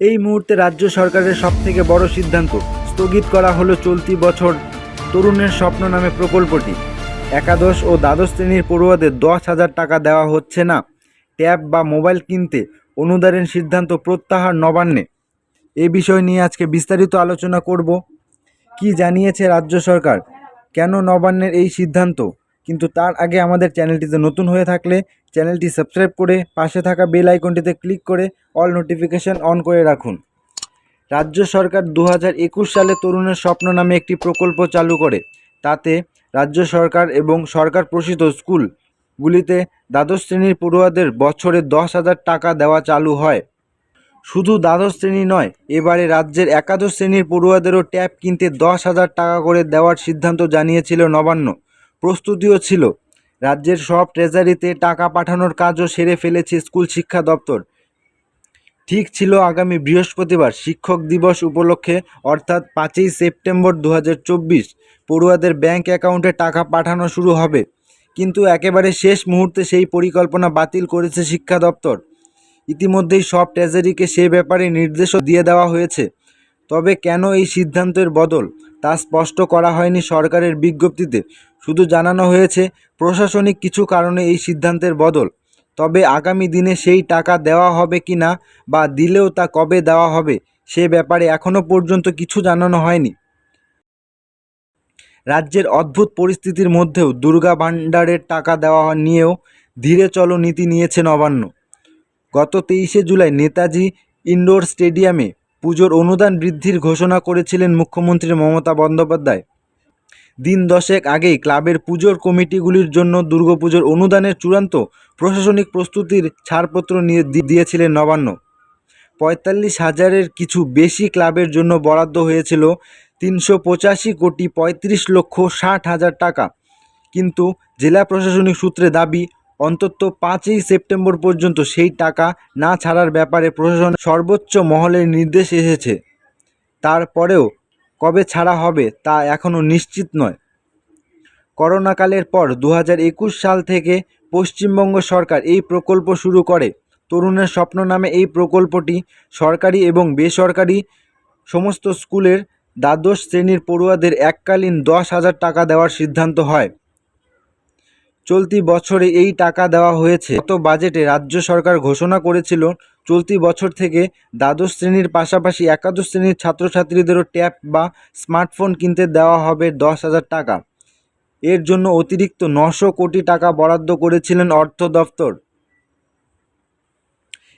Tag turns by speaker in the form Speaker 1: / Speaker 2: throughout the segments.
Speaker 1: এই মুহূর্তে রাজ্য সরকারের সবথেকে বড় সিদ্ধান্ত। স্থগিত করা হলো চলতি বছর তরুণের স্বপ্ন নামে প্রকল্পটি। একাদশ ও দ্বাদশ শ্রেণির পড়ুয়াদের দশ হাজার টাকা দেওয়া হচ্ছে না। ট্যাব বা মোবাইল কিনতে অনুদানের সিদ্ধান্ত প্রত্যাহার নবান্নে। এ বিষয় নিয়ে আজকে বিস্তারিত আলোচনা করব। কি জানিয়েছে রাজ্য সরকার? কেন নবান্নের এই সিদ্ধান্ত? কিন্তু তার আগে আমাদের চ্যানেলটিতে নতুন হয়ে থাকলে চ্যানেলটি সাবস্ক্রাইব করে পাশে থাকা বেল আইকনটিতে ক্লিক করে অল নোটিফিকেশন অন করে রাখুন। রাজ্য সরকার দু সালে তরুণের স্বপ্ন নামে একটি প্রকল্প চালু করে। তাতে রাজ্য সরকার এবং সরকার প্রসিত স্কুলগুলিতে দ্বাদশ শ্রেণির পড়ুয়াদের বছরে দশ হাজার টাকা দেওয়া চালু হয়। শুধু দ্বাদশ শ্রেণি নয়, এবারে রাজ্যের একাদশ শ্রেণির পড়ুয়াদেরও ট্যাব কিনতে দশ হাজার টাকা করে দেওয়ার সিদ্ধান্ত জানিয়েছিল নবান্ন। প্রস্তুতিও ছিল। রাজ্যের সব ট্রেজারিতে টাকা পাঠানোর কাজও সেরে ফেলেছে স্কুল শিক্ষা দপ্তর। ঠিক ছিল আগামী বৃহস্পতিবার শিক্ষক দিবস উপলক্ষে, অর্থাৎ পাঁচই সেপ্টেম্বর দু হাজার চব্বিশ, পড়ুয়াদের ব্যাংক অ্যাকাউন্টে টাকা পাঠানো শুরু হবে। কিন্তু একেবারে শেষ মুহূর্তে সেই পরিকল্পনা বাতিল করেছে শিক্ষা দপ্তর। ইতিমধ্যেই সব ট্রেজারিকে সে ব্যাপারে নির্দেশও দিয়ে দেওয়া হয়েছে। তবে কেন এই সিদ্ধান্তের বদল, তা স্পষ্ট করা হয়নি সরকারের বিজ্ঞপ্তিতে। শুধু জানানো হয়েছে, প্রশাসনিক কিছু কারণে এই সিদ্ধান্তের বদল। তবে আগামী দিনে সেই টাকা দেওয়া হবে কি না বা দিলেও তা কবে দেওয়া হবে, সে ব্যাপারে এখনও পর্যন্ত কিছু জানানো হয়নি। রাজ্যের অদ্ভুত পরিস্থিতির মধ্যেও দুর্গা ভাণ্ডারের টাকা দেওয়া নিয়েও ধীরে চলো নীতি নিয়েছে নবান্ন। গত তেইশে জুলাই নেতাজি ইনডোর স্টেডিয়ামে পুজোর অনুদান বৃদ্ধির ঘোষণা করেছিলেন মুখ্যমন্ত্রী মমতা বন্দ্যোপাধ্যায়। দিন দশেক আগেই ক্লাবের পুজোর কমিটিগুলির জন্য দুর্গাপুজোর অনুদানের চূড়ান্ত প্রশাসনিক প্রস্তুতির ছাড়পত্র নিয়ে দিয়েছিলেন নবান্ন। পঁয়তাল্লিশ হাজারের কিছু বেশি ক্লাবের জন্য বরাদ্দ হয়েছিল তিনশো পঁচাশি কোটি পঁয়ত্রিশ লক্ষ ষাট হাজার টাকা। কিন্তু জেলা প্রশাসনিক সূত্রে দাবি, অন্তত পাঁচই সেপ্টেম্বর পর্যন্ত সেই টাকা না ছাড়ার ব্যাপারে প্রশাসন সর্বোচ্চ মহলের নির্দেশ এসেছে। তারপরেও কবে ছাড়া হবে তা এখনও নিশ্চিত নয়। করোনাকালের পর দু সাল থেকে পশ্চিমবঙ্গ সরকার এই প্রকল্প শুরু করে। তরুণের স্বপ্ন নামে এই প্রকল্পটি সরকারি এবং বেসরকারি সমস্ত স্কুলের দ্বাদশ শ্রেণির পড়ুয়াদের এককালীন দশ হাজার টাকা দেওয়ার সিদ্ধান্ত হয়। চলতি বছরে এই টাকা দেওয়া হয়েছে। গত বাজেটে রাজ্য সরকার ঘোষণা করেছিল, চলতি বছর থেকে দ্বাদশ শ্রেণির পাশাপাশি একাদশ শ্রেণির ছাত্রছাত্রীদেরও ট্যাব বা স্মার্টফোন কিনতে দেওয়া হবে দশ হাজার টাকা। এর জন্য অতিরিক্ত নশো কোটি টাকা বরাদ্দ করেছিলেন অর্থ দফতর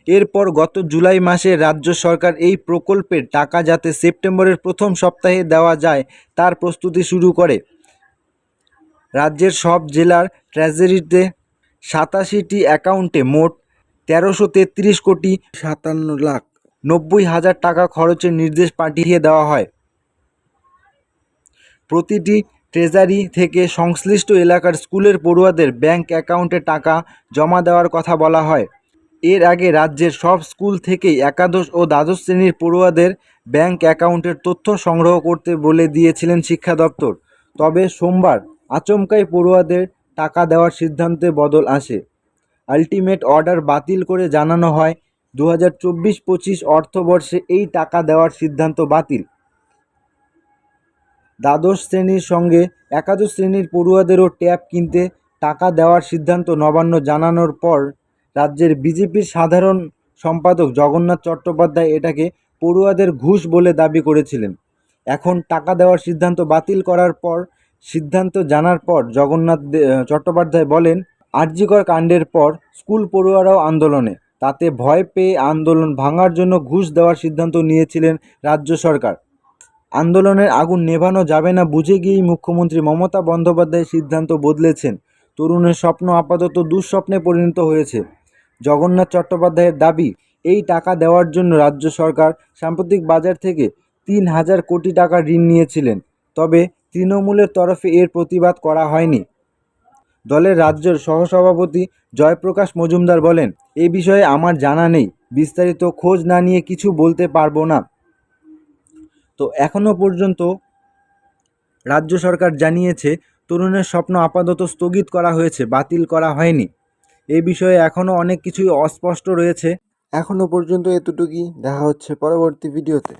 Speaker 1: এরপর গত জুলাই মাসে রাজ্য সরকার এই প্রকল্পের টাকা যাতে সেপ্টেম্বরের প্রথম সপ্তাহে দেওয়া যায়, তার প্রস্তুতি শুরু করে। রাজ্যের সব জেলার ট্রেজারিতে সাতাশিটি অ্যাকাউন্টে মোট তেরোশো তেত্রিশ কোটি সাতান্ন লাখ নব্বই হাজার টাকা খরচের নির্দেশ পাঠিয়ে দেওয়া হয়। প্রতিটি ট্রেজারি থেকে সংশ্লিষ্ট এলাকার স্কুলের পড়ুয়াদের ব্যাংক অ্যাকাউন্টে টাকা জমা দেওয়ার কথা বলা হয়। এর আগে রাজ্যের সব স্কুল থেকেই একাদশ ও দ্বাদশ শ্রেণির পড়ুয়াদের ব্যাংক অ্যাকাউন্টের তথ্য সংগ্রহ করতে বলে দিয়েছিলেন শিক্ষা দপ্তর। তবে সোমবার আচমকাই পড়ুয়াদের টাকা দেওয়ার সিদ্ধান্তে বদল আসে। আলটিমেট অর্ডার বাতিল করে জানানো হয় দু হাজার চব্বিশ পঁচিশ অর্থবর্ষে এই টাকা দেওয়ার সিদ্ধান্ত বাতিল। দ্বাদশ শ্রেণির সঙ্গে একাদশ শ্রেণির পড়ুয়াদেরও ট্যাব কিনতে টাকা দেওয়ার সিদ্ধান্ত নবান্ন জানানোর পর রাজ্যের বিজেপির সাধারণ সম্পাদক জগন্নাথ চট্টোপাধ্যায় এটাকে পড়ুয়াদের ঘুষ বলে দাবি করেছিলেন। এখন টাকা দেওয়ার সিদ্ধান্ত বাতিল করার পর সিদ্ধান্ত জানার পর জগন্নাথ চট্টোপাধ্যায় বলেন আরজিকর কাণ্ডের পর স্কুল পড়ুয়ারাও আন্দোলনে। তাতে ভয় পেয়ে আন্দোলন ভাঙার জন্য ঘুষ দেওয়ার সিদ্ধান্ত নিয়েছিলেন রাজ্য সরকার। আন্দোলনের আগুন নেভানো যাবে না বুঝে গিয়েই মুখ্যমন্ত্রী মমতা বন্দ্যোপাধ্যায় সিদ্ধান্ত বদলেছেন। তরুণের স্বপ্ন আপাতত দুঃস্বপ্নে পরিণত হয়েছে। জগন্নাথ চট্টোপাধ্যায়ের দাবি, এই টাকা দেওয়ার জন্য রাজ্য সরকার সাম্প্রতিক বাজার থেকে তিন হাজার কোটি টাকা ঋণ নিয়েছিলেন। তবে তৃণমূলের তরফে এর প্রতিবাদ করা হয়নি। দলের রাজ্যের সহসভাপতি জয়প্রকাশ মজুমদার বলেন, এ বিষয়ে আমার জানা নেই। বিস্তারিত খোঁজ না নিয়ে কিছু বলতে পারব না। তো এখনও পর্যন্ত রাজ্য সরকার জানিয়েছে, তরুণের স্বপ্ন আপাতত স্থগিত করা হয়েছে, বাতিল করা হয়নি। এ বিষয়ে এখনও অনেক কিছুই অস্পষ্ট রয়েছে। এখনও পর্যন্ত এতটুকুই। দেখা হচ্ছে পরবর্তী ভিডিওতে।